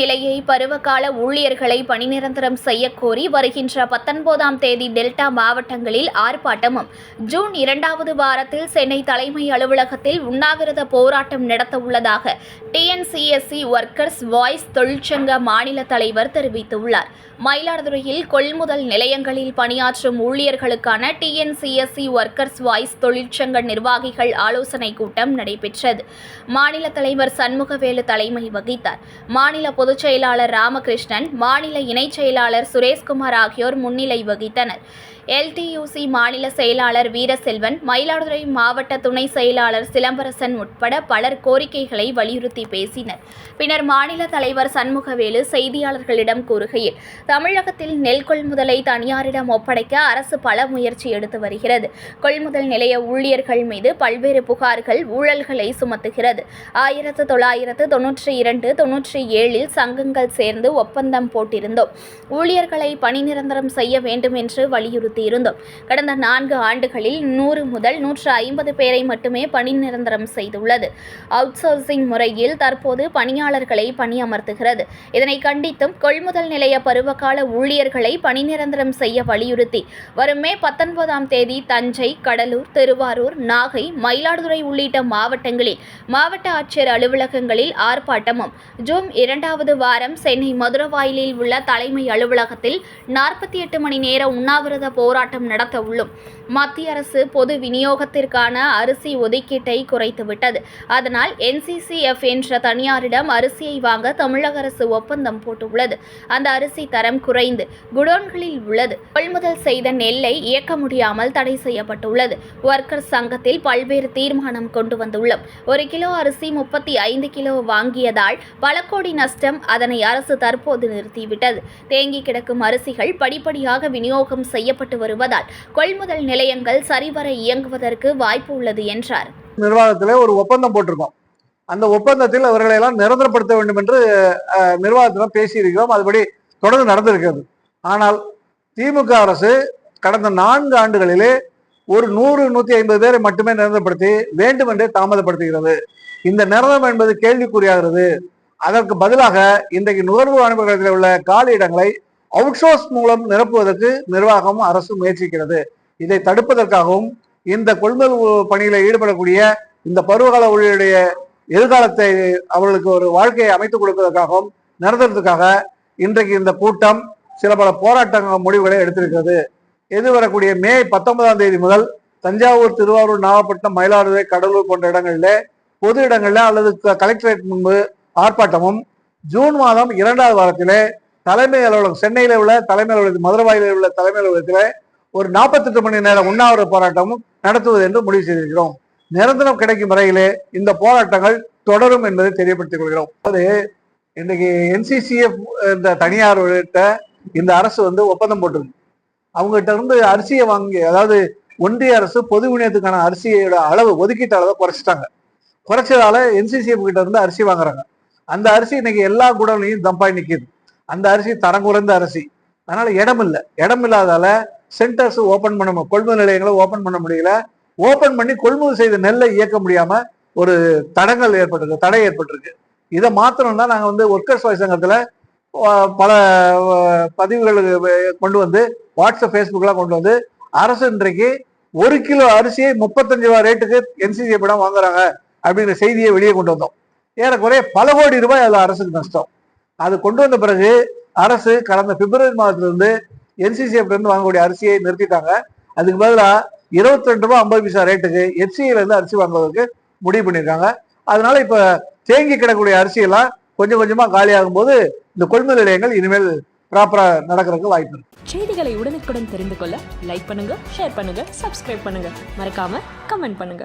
ni பருவகால ஊழியர்களை பணி நிரந்தரம் செய்யக்கோரி வருகின்ற பத்தொன்பதாம் தேதி டெல்டா மாவட்டங்களில் ஆர்ப்பாட்டமும். ஜூன் இரண்டாவது வாரத்தில் சென்னை தலைமை அலுவலகத்தில் உண்ணாவிரத போராட்டம் நடத்த உள்ளதாக டிஎன்சிஎஸ்சி ஒர்க்கர்ஸ் வாய்ஸ் தொழிற்சங்க மாநில தலைவர் தெரிவித்துள்ளார். மயிலாடுதுறையில் கொள்முதல் நிலையங்களில் பணியாற்றும் ஊழியர்களுக்கான டிஎன்சிஎஸ்சி ஒர்க்கர்ஸ் வாய்ஸ் தொழிற்சங்க நிர்வாகிகள் ஆலோசனைக் கூட்டம் நடைபெற்றது. மாநில தலைவர் சண்முகவேலு தலைமை வகித்தார். மாநில பொதுச்செயல் செயலாளர் ராமகிருஷ்ணன் மாநில இணைச் செயலாளர் சுரேஷ்குமார் ஆகியோர் முன்னிலை வகித்தனர். எல்டியூசி மாநில செயலாளர் வீரசெல்வன் மயிலாடுதுறை மாவட்ட துணை செயலாளர் சிலம்பரசன் உட்பட பலர் கோரிக்கைகளை வலியுறுத்தி பேசினர். பின்னர் மாநில தலைவர் சண்முகவேலு செய்தியாளர்களிடம் கூறுகையில் தமிழகத்தில் நெல் கொள்முதலை தனியாரிடம் ஒப்படைக்க அரசு பல முயற்சி எடுத்து வருகிறது. கொள்முதல் நிலைய ஊழியர்கள் மீது பல்வேறு புகார்கள் ஊழல்களை சுமத்துகிறது. ஆயிரத்து தொள்ளாயிரத்து தொன்னூற்றி இரண்டு தொன்னூற்றி ஏழில் சங்கங்கள் சேர்ந்து ஒப்பந்தம் போட்டிருந்தோம். ஊழியர்களை பணி நிரந்தரம் செய்ய வேண்டும் என்று வலியுறுத்தி இருந்தோம். கடந்த நான்கு ஆண்டுகளில் நூறு முதல் நூற்று ஐம்பது பேரை மட்டுமே பணி நிரந்தரம் செய்துள்ளது. அவுட்சோர்சிங் முறையில் தற்போது பணியாளர்களை பணியமர்த்துகிறது. இதனை கண்டித்தும் கொள்முதல் நிலைய பருவகால ஊழியர்களை பணி நிரந்தரம் செய்ய வலியுறுத்தி வரும் மே பத்தொன்பதாம் தேதி தஞ்சை கடலூர் திருவாரூர் நாகை மயிலாடுதுறை உள்ளிட்ட மாவட்டங்களில் மாவட்ட ஆட்சியர் அலுவலகங்களில் ஆர்ப்பாட்டமும். ஜூன் இரண்டாவது வாரம் சென்னை மதுரவாயிலில் உள்ள தலைமை அலுவலகத்தில் நாற்பத்தி எட்டு மணி நேர உண்ணாவிரத போராட்டம் நடத்த உள்ளோம். மத்திய அரசு பொது விநியோகத்திற்கான அரிசி ஒதுக்கீட்டை குறைத்துவிட்டது. அதனால் என்சிசிஎஃப் என்ற தனியாரிடம் அரிசியை வாங்க தமிழக அரசு ஒப்பந்தம் போட்டுள்ளது. அந்த அரிசி தரம் குறைந்து குடோன்களில் உள்ளது. கொள்முதல் செய்த நெல்லை இயக்க முடியாமல் தடை செய்யப்பட்டுள்ளது. ஒர்க்கர்ஸ் சங்கத்தில் பல்வேறு தீர்மானம் கொண்டு வந்துள்ளோம். ஒரு கிலோ அரிசி முப்பத்தி ஐந்து கிலோ வாங்கியதால் பல கோடி நஷ்டம் அதனை அரசு தற்போது நிறுத்திவிட்டது. தேங்கி கிடக்கும் அரிசிகள் படிப்படியாக விநியோகம் செய்யப்பட்டு வருவதால் கொள்முதல் நிலையங்கள் சரிவர இயங்குவதற்கு வாய்ப்பு உள்ளது என்றார். நிர்வாகத்திலே ஒரு ஒப்பந்தம் போட்டிருக்கோம். அந்த ஒப்பந்தத்தில் அவர்களை எல்லாம் நிரந்தரப்படுத்த வேண்டும் என்று அஹ், நிர்வாகத்திடம் பேசியிருக்கிறோம். அதுபடி தொடர்ந்து நடந்திருக்கிறது. ஆனால் திமுக அரசு கடந்த நான்கு ஆண்டுகளிலே ஒரு நூறு நூத்தி ஐம்பது பேரை மட்டுமே நிரந்தரப்படுத்தி வேண்டுமென்றே தாமதப்படுத்துகிறது. இந்த நிரந்தரம் என்பது கேள்விக்குறியாகிறது. அதற்கு பதிலாக இன்றைக்கு நுகர்வு அனுபவத்தில் உள்ள காலி இடங்களை அவுட்சோர்ஸ் மூலம் நிரப்புவதற்கு நிர்வாகம் அரசு முயற்சிக்கிறது. இதை தடுப்பதற்காகவும் இந்த கொள்முதல் பணியில் பணியில ஈடுபடக்கூடிய இந்த பருவகால ஊழியருடைய எதிர்காலத்தை அவர்களுக்கு ஒரு வாழ்க்கையை அமைத்துக் கொடுப்பதற்காகவும் நடத்துறதுக்காக இன்றைக்கு இந்த கூட்டம் சில பல போராட்டங்கள் முடிவுகளை எடுத்திருக்கிறது. எதிர்வரக்கூடிய மே பத்தொன்பதாம் தேதி முதல் தஞ்சாவூர் திருவாரூர் நாகப்பட்டினம் மயிலாடுதுறை கடலூர் போன்ற இடங்களிலே பொது இடங்களில் அல்லது க- கலெக்டரேட் முன்பு ஆர்ப்பாட்டமும் ஜூன் மாதம் இரண்டாவது வாரத்திலே தலைமை அலுவலகம் சென்னையில் உள்ள தலைமை அலுவலகத்தில் மதுரவாயில் உள்ள தலைமை அலுவலகத்தில் ஒரு நாற்பத்தெட்டு மணி நேரம் உண்ணாவிர போராட்டமும் நடத்துவது என்று முடிவு செய்திருக்கிறோம். நிரந்தரம் கிடைக்கும் வரையிலே இந்த போராட்டங்கள் தொடரும் என்பதை தெரியப்படுத்திக் கொள்கிறோம். அது இன்றைக்கு என்சிசிஎஃப் இந்த தனியார் இந்த அரசு வந்து ஒப்பந்தம் போட்டிருக்கு. அவங்ககிட்ட இருந்து அரிசியை வாங்கி அதாவது ஒன்றிய அரசு பொது விநியோகத்துக்கான அரிசியோட அளவு ஒதுக்கீட்டு அளவை குறைச்சிட்டாங்க. குறைச்சதால என்சிசிஎஃப் கிட்ட இருந்து அரிசி வாங்குறாங்க. அந்த அரிசி இன்னைக்கு எல்லா குடலையும் தம்பாய் நிற்கிது அந்த அரிசி தரம் குறைந்த அரிசி. அதனால இடம் இல்லை. இடம் இல்லாதால சென்டர்ஸ் ஓபன் பண்ண கொள்முதல் நிலையங்களை ஓபன் பண்ண முடியல. ஓபன் பண்ணி கொள்முதல் செய்த நெல்லை இயக்க முடியாம ஒரு தடங்கள் ஏற்பட்டிருக்கு தடை ஏற்பட்டிருக்கு. இதை மாத்திரம் நாங்கள் நாங்க வந்து ஒர்க்கர்ஸ் வாய் சங்கத்துல பல பதிவுகளுக்கு பதிவுகள் கொண்டு வந்து வாட்ஸ்அப் ஃபேஸ்புக்லாம் கொண்டு வந்து அரசு இன்றைக்கு ஒரு கிலோ அரிசியை முப்பத்தஞ்சு ரூபாய் ரேட்டுக்கு என்சிசி படம் வாங்குறாங்க அப்படிங்கிற செய்தியை வெளியே கொண்டு வந்தோம். ஏறக்குறைய பல கோடி ரூபாய் அது அரசுக்கு நஷ்டம். அது கொண்டு வந்த பிறகு அரசு கடந்த பிப்ரவரி மாதத்திலிருந்து என்சிசிஎஃப்ல இருந்து வாங்கக்கூடிய அரிசியை நிறுத்திட்டாங்க. அதுக்கு பதிலாக இருபத்தி ரெண்டு ரூபாய் ஐம்பது பைசா ரேட்டுக்கு எச்சியில இருந்து அரிசி வாங்குவதற்கு முடிவு பண்ணியிருக்காங்க. அதனால இப்ப தேங்கி கிடக்கூடிய அரிசியெல்லாம் கொஞ்சம் கொஞ்சமா காலியாகும் போது இந்த கொள்முதல் நிலையங்கள் இனிமேல் ப்ராப்பரா நடக்கிறதுக்கு வாய்ப்பு இருக்கு. செய்திகளை உடனுக்குடன் தெரிந்து கொள்ள லைக் பண்ணுங்க ஷேர் பண்ணுங்க சப்ஸ்கிரைப் பண்ணுங்க. மறக்காம கமெண்ட் பண்ணுங்க.